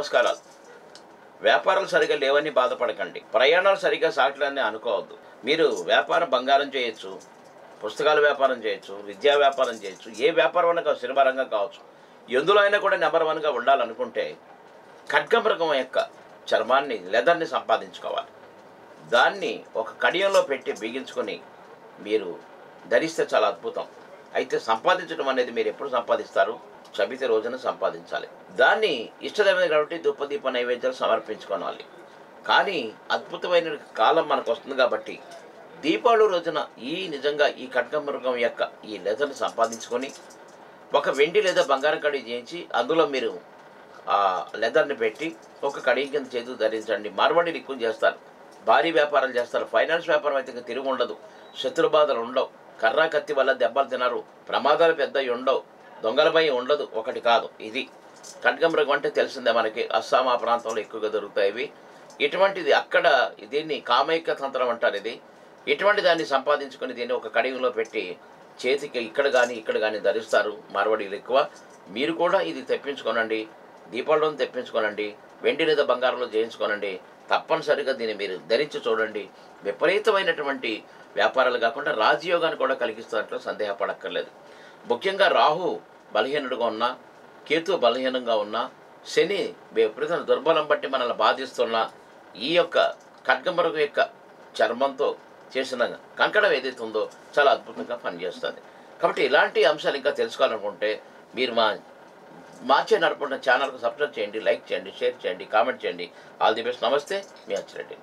నమస్కారాలు. వ్యాపారాలు సరిగా లేవని బాధపడకండి. ప్రయాణాలు సరిగా సాగట్లేదని అనుకోవద్దు. మీరు వ్యాపారం బంగారం చేయొచ్చు పుస్తకాల వ్యాపారం చేయొచ్చు విద్యా వ్యాపారం చేయొచ్చు ఏ వ్యాపారం అయినా కావచ్చు సినిమా రంగం కావచ్చు. ఎందులో అయినా కూడా నెంబర్ వన్గా ఉండాలనుకుంటే ఖడ్గమృగం యొక్క చర్మాన్ని లెదర్ని సంపాదించుకోవాలి. దాన్ని ఒక కడియంలో పెట్టి బిగించుకొని మీరు ధరిస్తే చాలా అద్భుతం. అయితే సంపాదించడం అనేది మీరు ఎప్పుడు సంపాదిస్తారు? చబితి రోజున సంపాదించాలి. దాన్ని ఇష్టదైనది కాబట్టి దుప్పదీప నైవేద్యాలు సమర్పించుకోవాలి. కానీ అద్భుతమైన కాలం మనకు వస్తుంది కాబట్టి దీపావళి రోజున ఈ నిజంగా ఈ కట్కమృగం యొక్క ఈ లెదర్ని సంపాదించుకొని ఒక వెండి లేదా బంగారం కడి చేయించి అందులో మీరు ఆ లెదర్ని పెట్టి ఒక కడిగి కింద చేతులు ధరించండి. మార్వాడిని ఎక్కువ చేస్తారు. భారీ వ్యాపారాలు చేస్తారు. ఫైనాన్స్ వ్యాపారం అయితే ఇంకా తిరుగు ఉండదు. శత్రు బాధలు ఉండవు. కర్రా కత్తి వల్ల దెబ్బలు తినరు. ప్రమాదాలు పెద్దవి ఉండవు. దొంగల భయం ఉండదు ఒకటి కాదు ఇది. ఖడ్గమృగం అంటే తెలిసిందే మనకి అస్సాం ఆ ప్రాంతంలో ఎక్కువగా దొరుకుతాయి ఇవి. ఇటువంటిది అక్కడ దీన్ని కామైక్య తంత్రం అంటారు ఇది. ఇటువంటి దాన్ని సంపాదించుకొని దీన్ని ఒక కడిగిలో పెట్టి చేతికి ఇక్కడ కానీ ఇక్కడ కానీ ధరిస్తారు మార్వడీలు ఎక్కువ. మీరు కూడా ఇది తెప్పించుకోనండి దీపావళిలో తెప్పించుకోనండి వెండి లేదా బంగారంలో చేయించుకోనండి తప్పనిసరిగా దీన్ని మీరు ధరించి చూడండి. విపరీతమైనటువంటి వ్యాపారాలు కాకుండా రాజయోగాన్ని కూడా కలిగిస్తున్నట్లు సందేహపడక్కర్లేదు. ముఖ్యంగా రాహు బలహీనుడుగా ఉన్నా కేతు బలహీనంగా ఉన్నా శని ప్రజల దుర్బలం బట్టి మనల్ని బాధిస్తున్న ఈ యొక్క ఖడ్గమరుగు యొక్క చర్మంతో చేసిన కంకణం ఏదైతే ఉందో చాలా అద్భుతంగా పనిచేస్తుంది. కాబట్టి ఇలాంటి అంశాలు ఇంకా తెలుసుకోవాలనుకుంటే మీరు మా మార్చే నడుపుకున్న ఛానల్కు సబ్స్క్రైబ్ చేయండి లైక్ చేయండి షేర్ చేయండి కామెంట్ చేయండి. ఆల్ ది బెస్ట్ నమస్తే. మీ అచ్చిరెడ్డి